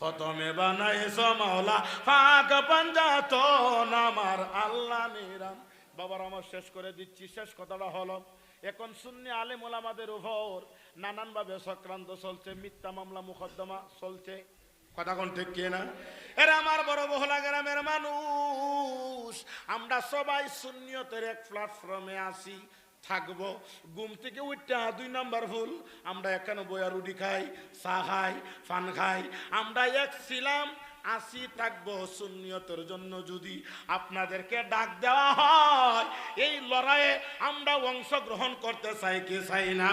তুমি বানাইছ মাওলা, ফাঁক পাঞ্জাত আমার আল্লাহ নিরাম। বাবার আমার শেষ করে দিচ্ছি, শেষ কথাটা হলো, এখন শূন্য আলেম ওলামাদের উপর নানানভাবে সক্রান্ত চলছে, মিথ্যা মামলা মুকদ্দমা চলছে। কথা কোন ঠিক না? এরা আমার বড় বহলা গ্রামের মানুষ। আমরা সবাই শূন্যতের এক প্ল্যাটফর্মে আসি থাকব। ঘুম থেকে উঠটা দুই নাম্বার ফুল আমরা এখানে বয়া রুটি খাই, চা খাই ফান খাই। আমরা এক ছিলাম, আসি থাকব শূন্যতের জন্য যদি আপনাদেরকে ডাক দেওয়া হয়। এই লড়াইয়ে আমরা অংশগ্রহণ করতে চাই কি চাই না?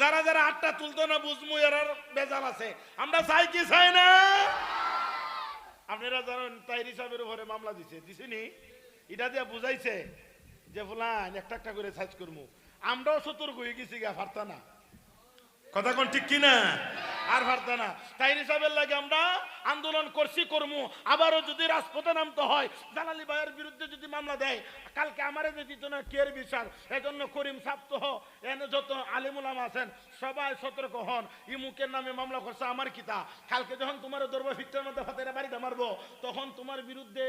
যারা যারা আটটা তুলতো না, বুঝমু এর বেজাল আছে। আমরা চাই কি চাই না? আপনারা জানেন তাইরি সাহেবের উপরে মামলা দিছে। দিছিনি? এটা দিয়ে বুঝাইছে যে ফুলান, একটা একটা করে সাইজ করব আমরাও সতর্ক হয়ে গেছি গা, ফারতা না। কথা কোন ঠিক কিনা? আর পারতা না। তাইরি সাহেবের লাগে আমরা আন্দোলন করছি, করমু। আবারও যদি রাজপথে নামতে হয়, জালালি ভাইয়ের বিরুদ্ধে যদি মামলা দেয়, কালকে আমারে যে দিত না কের বিচার? এজন্য করিম সাপ্ত এনে যত আলিমুলাম আছেন, সবাই সতর্ক হন। ইমুকের নামে মামলা করছে আমার কিতা। কালকে যখন তোমার ধরবো ফিটের মধ্যে হাতের বাড়িতে মারবো, তখন তোমার বিরুদ্ধে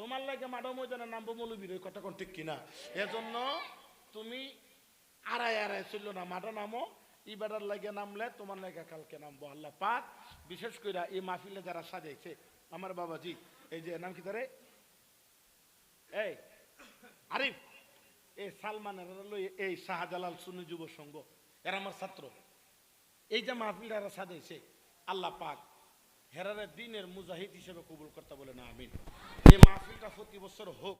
তোমার লাগে মাডো ময়দানে নামবো মৌলবীর, ওই কথা কোন ঠিক কিনা? এজন্য তুমি আড়াই আড়াই ছিল না, মাঠে নামো। ইবাদার লাগে নামলে তোমার লাগে কালকে নামবো, আল্লাহ পাক। বিশেষ করে এই মাহফিলে যারা সাজাইছে আমার বাবাজি, এই যে, নাম কি তারে? এই, আরিফ। এই সালমানের লই, এই শাহজালাল সুন্নি যুব সংঘ, এরা আমার ছাত্র। এই যে মাহফিল এরা সাজাইছে আল্লাহ পাক। হেরারে দিনের মুজাহিদ হিসেবে কবুল করতে বলে না আমিন। এই মাহফিলটা প্রতি বছর হোক